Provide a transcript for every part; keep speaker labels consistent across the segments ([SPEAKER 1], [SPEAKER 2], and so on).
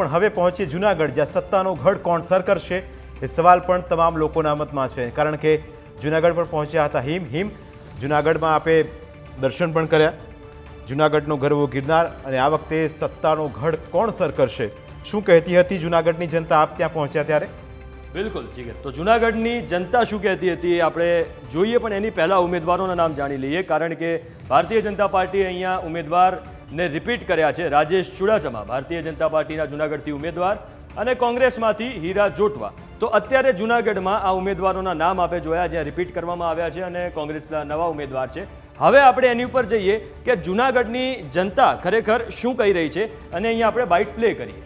[SPEAKER 1] પણ હવે પહોંચીએ જુનાગઢ, જ્યાં સત્તાનો ગઢ કોણ સર કરશે એ સવાલ પણ તમામ લોકોના મતમાં છે. કારણ કે જુનાગઢ પર પહોંચ્યા હતા હિમ. હિમ જુનાગઢમાં આપે દર્શન પણ કર્યા. જુનાગઢનો ગરવો ગિરનાર અને આ વખતે સત્તાનો ગઢ કોણ સર કરશે? શું કહેતી હતી જુનાગઢની જનતા? આપ ત્યાં પહોંચ્યા ત્યારે?
[SPEAKER 2] બિલકુલ જીગર તો જુનાગઢની જનતા શું કહેતી હતી? આપણે જોઈએ પણ એની પહેલાં ઉમેદવારોના નામ જાણી લઈએ. કારણ કે ભારતીય જનતા પાર્ટી અહીંયા ઉમેદવારને રિપીટ કર્યા છે રાજેશ ચુડાસમા ભારતીય જનતા પાર્ટીના જુનાગઢથી ઉમેદવાર અને કોંગ્રેસમાંથી હીરા જોટવા. તો અત્યારે જુનાગઢમાં આ ઉમેદવારોના નામ આપે જોયા જ્યાં રિપીટ કરવામાં આવ્યા છે અને કોંગ્રેસના નવા ઉમેદવાર છે. હવે આપણે એની ઉપર જઈએ કે જુનાગઢની જનતા ખરેખર શું કહી રહી છે અને અહીંયા આપણે બાઇટ પ્લે કરીએ.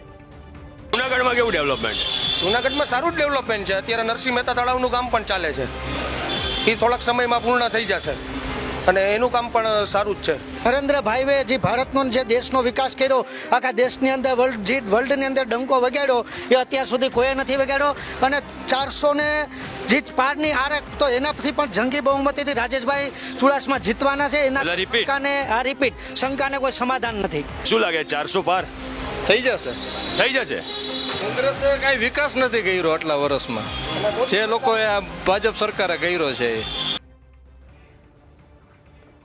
[SPEAKER 3] જુનાગઢમાં કેવું ડેવલપમેન્ટ
[SPEAKER 4] જુનાગઢમાં સારું જ ડેવલપમેન્ટ છે. અત્યારે નરસિંહ મહેતા તળાવનું કામ પણ ચાલે છે. એ થોડાક સમયમાં પૂર્ણ થઈ જશે. અને એનું કામ પણ સારું જ છે.
[SPEAKER 5] નરેન્દ્રભાઈએ જે ભારતનો જે દેશનો વિકાસ કર્યો આખા દેશની અંદર વર્લ્ડ જે વર્લ્ડની અંદર ડંકો વગાડ્યો એ અત્યાર સુધી કોઈએ નથી વગાડ્યો. અને ચારસો ને જીત પારની હારે તો એનાથી પણ જંગી બહુમતીથી રાજેશભાઈ ચુડાસમા જીતવાના છે. એના શંકાને આ રિપીટ શંકાને કોઈ સમાધાન નથી.
[SPEAKER 3] શું લાગે ચારસો પાર?
[SPEAKER 4] થઈ જશે.
[SPEAKER 3] થઈ જશે?
[SPEAKER 4] કોંગ્રેસે કાંઈ વિકાસ નથી કર્યો આટલા વર્ષમાં. જે લોકોએ આ ભાજપ સરકારે કર્યો છે એ.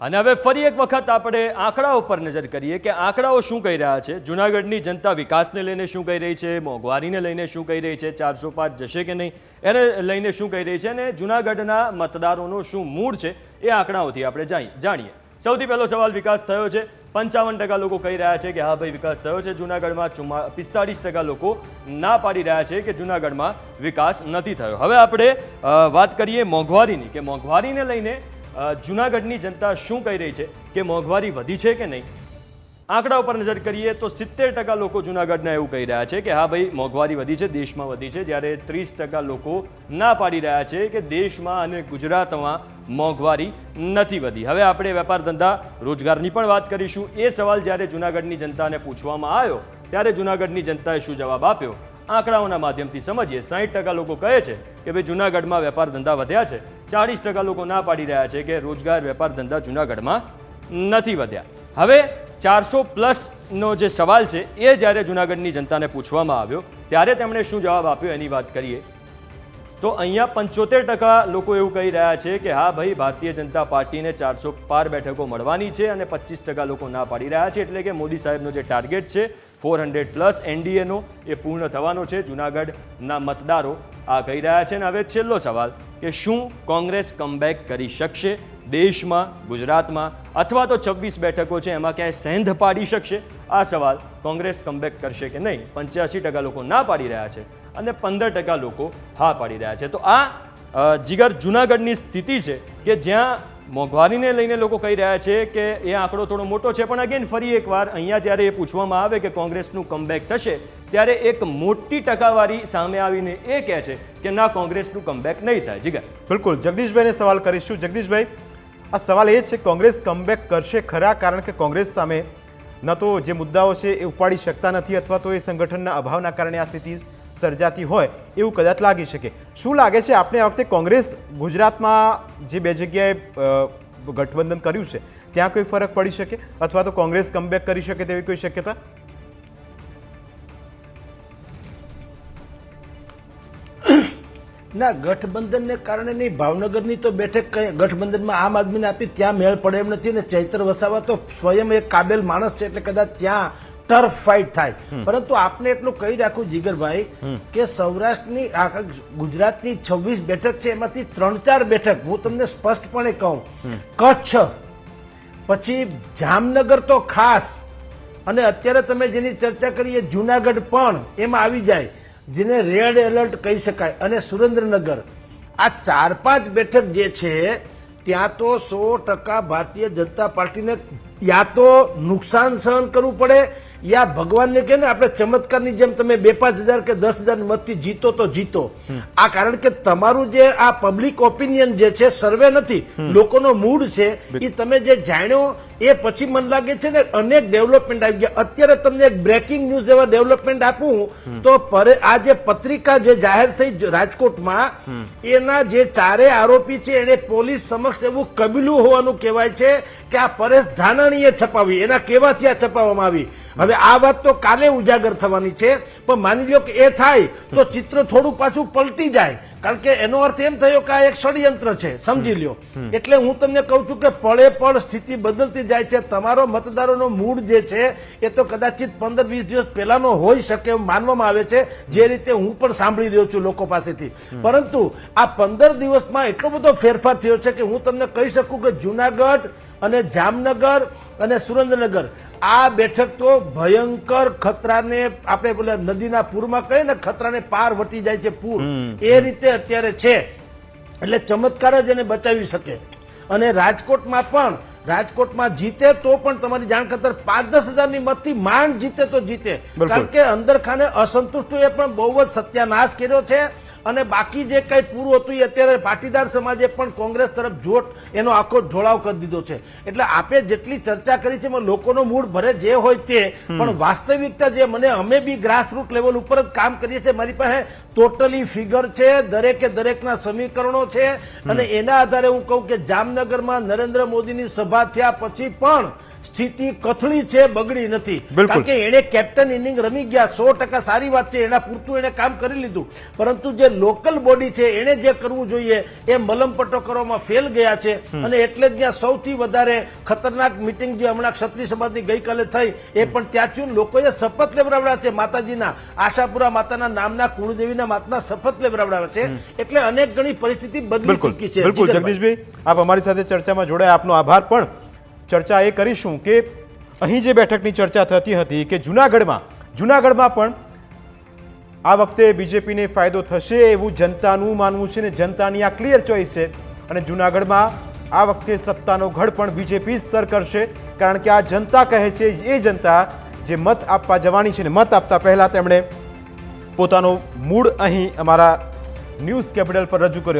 [SPEAKER 2] અને હવે ફરી એક વખત આપણે આંકડા ઉપર નજર કરીએ કે આંકડાઓ શું કહી રહ્યા છે? જુનાગઢની જનતા વિકાસને લઈને શું કહી રહી છે? મોંઘવારીને લઈને શું કહી રહી છે? ચારસો પાંચ જશે કે નહીં? એને લઈને શું કહી રહી છે? અને જુનાગઢના મતદારોનો શું મૂડ છે? એ આંકડાઓથી આપણે જાણી- જાણીએ. સૌથી પહેલો સવાલ વિકાસ થયો છે. પંચાવન ટકા લોકો કહી રહ્યા છે કે હા ભાઈ, વિકાસ થયો છે. જુનાગઢમાં ચુમ્મા પિસ્તાળીસ ટકા લોકો ના પાડી રહ્યા છે કે જુનાગઢમાં વિકાસ નથી થયો. હવે આપણે વાત કરીએ મોંઘવારીની, કે મોંઘવારીને લઈને જુનાગઢની જનતા શું કહી રહી છે? કે મોંઘવારી વધી છે કે નહીં? આંકડા ઉપર નજર કરીએ તો સિત્તેર ટકા લોકો જુનાગઢના એવું કહી રહ્યા છે કે હા ભાઈ, મોંઘવારી વધી છે, દેશમાં વધી છે. જ્યારે ત્રીસ ટકા લોકો ના પાડી રહ્યા છે કે દેશમાં અને ગુજરાતમાં મોંઘવારી નથી વધી. હવે આપણે વેપાર ધંધા રોજગારની પણ વાત કરીશું. એ સવાલ જ્યારે જુનાગઢની જનતાને પૂછવામાં આવ્યો, ત્યારે જુનાગઢની જનતાએ શું જવાબ આપ્યો? આંકડાઓના માધ્યમથી સમજીએ. સાહીઠ ટકા લોકો કહે છે કે ભાઈ, જુનાગઢમાં વેપાર ધંધા વધ્યા છે. ચાળીસ ટકા લોકો ના પાડી રહ્યા છે કે રોજગાર, વેપાર ધંધા જુનાગઢમાં નથી વધ્યા. હવે ચારસો પ્લસનો જે સવાલ છે, એ જ્યારે જુનાગઢની જનતાને પૂછવામાં આવ્યો, ત્યારે તેમણે શું જવાબ આપ્યો એની વાત કરીએ. તો અહીંયા પંચોતેર ટકા લોકો એવું કહી રહ્યા છે કે હા ભાઈ, ભારતીય જનતા પાર્ટીને ચારસો પાર બેઠકો મળવાની છે અને પચીસ ટકા લોકો ના પાડી રહ્યા છે. એટલે કે મોદી સાહેબનો જે ટાર્ગેટ છે ફોર હંડ્રેડ પ્લસ એનડીએનો એ પૂર્ણ થવાનો છે. જુનાગઢના મતદારો આ કહી રહ્યા છે. અને હવે છેલ્લો સવાલ કે શું કોંગ્રેસ કમબેક કરી શકશે દેશમાં, ગુજરાતમાં? અથવા તો છવ્વીસ બેઠકો છે, એમાં ક્યાંય સેંધ પાડી શકશે? આ સવાલ કોંગ્રેસ કમબેક કરશે કે નહીં? પંચ્યાસી ટકા લોકો ના પાડી રહ્યા છે. અને પંદર ટકા લોકો હા પાડી રહ્યા છે. તો આ જીગર જુનાગઢની સ્થિતિ છે કે જ્યાં મોંઘવારીને લઈને લોકો કહી રહ્યા છે કે એ આંકડો થોડો મોટો છે. પણ અગેન ફરી એકવાર અહીંયા જ્યારે એ પૂછવામાં આવે કે કોંગ્રેસનું કમબેક થશે, ત્યારે એક મોટી ટકાવારી સામે આવીને એ કહે છે કે ના, કોંગ્રેસનું કમબેક નહીં થાય. જીગર.
[SPEAKER 1] બિલકુલ. જગદીશભાઈને સવાલ કરીશું. જગદીશભાઈ, આ સવાલ એ છે, કોંગ્રેસ કમબેક કરશે ખરા? કારણ કે કોંગ્રેસ સામે ન તો જે મુદ્દાઓ છે એ ઉપાડી શકતા નથી અથવા તો એ સંગઠનના અભાવના કારણે આ સ્થિતિ સર્જાતી હોય એવું કદાચ લાગી શકે. શું લાગે છે આપણે આ વખતે કોંગ્રેસ ગુજરાતમાં જે બે જગ્યાએ ગઠબંધન કર્યું છે, ત્યાં કોઈ ફરક પડી શકે? અથવા તો કોંગ્રેસ કમબેક કરી શકે તેવી કોઈ શક્યતા?
[SPEAKER 6] ના, ગઠબંધનને કારણે નહીં. ભાવનગરની તો બેઠક ગઠબંધનમાં આમ આદમીને આપી, ત્યાં મેળ પડે એમ નથી ને ચૈત્ર વસાવા તો સ્વયં એક કાબેલ માણસ છે, એટલે કદાચ ત્યાં ટર્ફ ફાઇટ થાય. પરંતુ આપને એટલું કહી રાખું જીગરભાઈ કે સૌરાષ્ટ્રની આખા ગુજરાતની છવ્વીસ બેઠક છે એમાંથી ત્રણ ચાર બેઠક હું તમને સ્પષ્ટપણે કહું. કચ્છ પછી જામનગર તો ખાસ અને અત્યારે તમે જેની ચર્ચા કરીએ જુનાગઢ પણ એમાં આવી જાય જેને રેડ એલર્ટ કહી શકાય અને સુરેન્દ્રનગર. આ ચાર પાંચ બેઠક જે છે ત્યાં તો સો ટકા ભારતીય જનતા પાર્ટીને યા તો નુકસાન સહન કરવું પડે યા ભગવાનને કે ને આપણે ચમત્કારની જેમ તમે બે પાંચ હજાર કે દસ હજાર મતથી જીતો તો જીતો. આ કારણ કે તમારું જે આ પબ્લિક ઓપિનિયન જે છે સર્વે નથી લોકોનો મૂડ છે એ તમે જે જાણ્યો એ પછી મને લાગે છે ને અનેક ડેવલપમેન્ટ આવી ગયા. અત્યારે તમને એક બ્રેકિંગ ન્યૂઝ એવા ડેવલપમેન્ટ આપું તો પરે આ જે પત્રિકા જે જાહેર થઈ રાજકોટમાં એના જે ચારે આરોપી છે એને પોલીસ સમક્ષ એવું કબીલું હોવાનું કહેવાય છે કે આ પરેશ ધાનાણીએ છપાવી. એના કેવાથી આ છપાવવામાં આવી? હવે આ વાત તો કાલે ઉજાગર થવાની છે પણ માની લો કે એ થાય તો ચિત્ર થોડું પાછું પલટી જાય. કારણ કે એનો અર્થ એમ થયો કે આ એક ષડયંત્ર છે સમજી લ્યો. એટલે હું તમને કહું છું કે પળે પળ સ્થિતિ બદલતી જાય છે. તમારો મતદારોનો મૂડ જે છે એ તો કદાચિત પંદર વીસ દિવસ પહેલાનો હોઈ શકે એમ માનવામાં આવે છે જે રીતે હું પણ સાંભળી રહ્યો છું લોકો પાસેથી. પરંતુ આ પંદર દિવસમાં એટલો બધો ફેરફાર થયો છે કે હું તમને કહી શકું કે જુનાગઢ અને જામનગર અને સુરેન્દ્રનગર આ બેઠક તો ભયંકર ખતરાને આપણે બોલે નદીના પૂરમાં કહીએ ને ખતરાને પાર વટી જાય છે પૂર. એ રીતે અત્યારે છે. એટલે ચમત્કાર જ એને બચાવી શકે. અને રાજકોટમાં પણ રાજકોટમાં જીતે તો પણ તમારી જાણ ખતર પાંચ દસ હજારની મતથી માંડ જીતે તો જીતે. કારણ કે અંદર ખાને અસંતુષ્ટોએ પણ બહુ જ સત્યાનાશ કર્યો છે. અને બાકી જે કંઈ પૂરું હતું એ અત્યારે પાટીદાર સમાજે પણ કોંગ્રેસ તરફ જોટ એનો આખો ઢોળાવ કરી દીધો છે. એટલે આપે જેટલી ચર્ચા કરી છે એમાં લોકોનો મૂળ ભરે જે હોય તે પણ વાસ્તવિકતા જે મને અમે બી ગ્રાસરૂટ લેવલ ઉપર જ કામ કરીએ છીએ મારી પાસે ટોટલી ફિગર છે દરેકે દરેકના સમીકરણો છે અને એના આધારે હું કહું કે જામનગરમાં નરેન્દ્ર મોદીની સભા થયા પછી પણ સ્થિતિ કથળી છે બગડી નથી. કારણ કે એણે કેપ્ટન ઇનિંગ રમી ગયા સો ટકા સારી વાત છે એના પૂરતું એને કામ કરી લીધું. પરંતુ જે લોકલ બોડી છે એણે જે કરવું જોઈએ એ મલમપટ્ટો કરવામાં ફેલ ગયા છે. અને એટલે જ ત્યાં સૌથી વધારે ખતરનાક મિટિંગ જે હમણાં ક્ષત્રિય સમાજની ગઈકાલે થઈ એ પણ ત્યાં થયું. લોકોએ શપથ લેવડાવડા છે માતાજીના. આશાપુરા માતાના નામના કુળદેવીના માતાના શપથ લેવડાવડા છે. એટલે અનેક ઘણી પરિસ્થિતિ બદલી ચૂકી છે.
[SPEAKER 1] બિલકુલ. જગદીશભાઈ આપ અમારી સાથે ચર્ચામાં જોડાયા. આપનો આભાર પણ ચર્ચા એ કરીશું કે અહીં જે બેઠકની ચર્ચા થતી હતી કે જુનાગઢમાં જુનાગઢમાં પણ આ વખતે બીજેપીને ફાયદો થશે એવું જનતાનું માનવું છે ને જનતાની આ ક્લિયર ચોઇસ છે. અને જુનાગઢમાં આ વખતે સત્તાનો ગઢ પણ બીજેપી સર કરશે. કારણ કે આ જનતા કહે છે, એ જનતા જે મત આપવા જવાની છે ને મત આપતા પહેલાં તેમણે પોતાનો મૂળ અહીં અમારા ન્યૂઝ કેપિટલ પર રજૂ કર્યો.